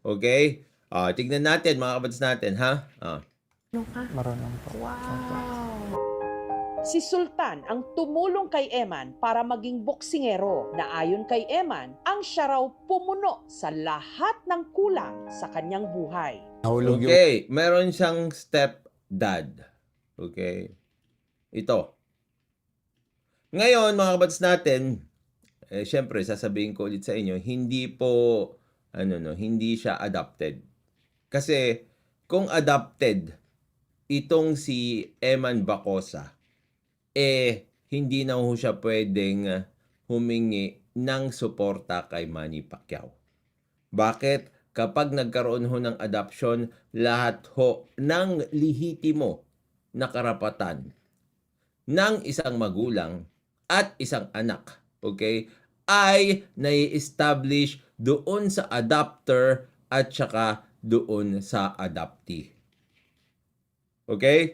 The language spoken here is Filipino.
Okay? Ah, tignan natin mga kabads natin, ha? Ah. Ano ka? Marunong po. Wow! Si Sultan ang tumulong kay Eman para maging boksingero na ayon kay Eman, ang siya raw pumuno sa lahat ng kulang sa kanyang buhay. Nahulog yung Okay, meron siyang step dad. Okay? Ito. Ngayon, mga kabads natin, eh, syempre, sasabihin ko ulit sa inyo, hindi po, ano no, hindi siya adopted. Kasi, kung adopted, itong si Eman Bacosa, eh, hindi na ho siya pwedeng ah, humingi ng suporta kay Manny Pacquiao. Bakit? Kapag nagkaroon ho ng adoption, lahat ho ng lihitimo na karapatan ng isang magulang at isang anak, okay, ay nai-establish doon sa adopter at saka doon sa adoptee. Okay?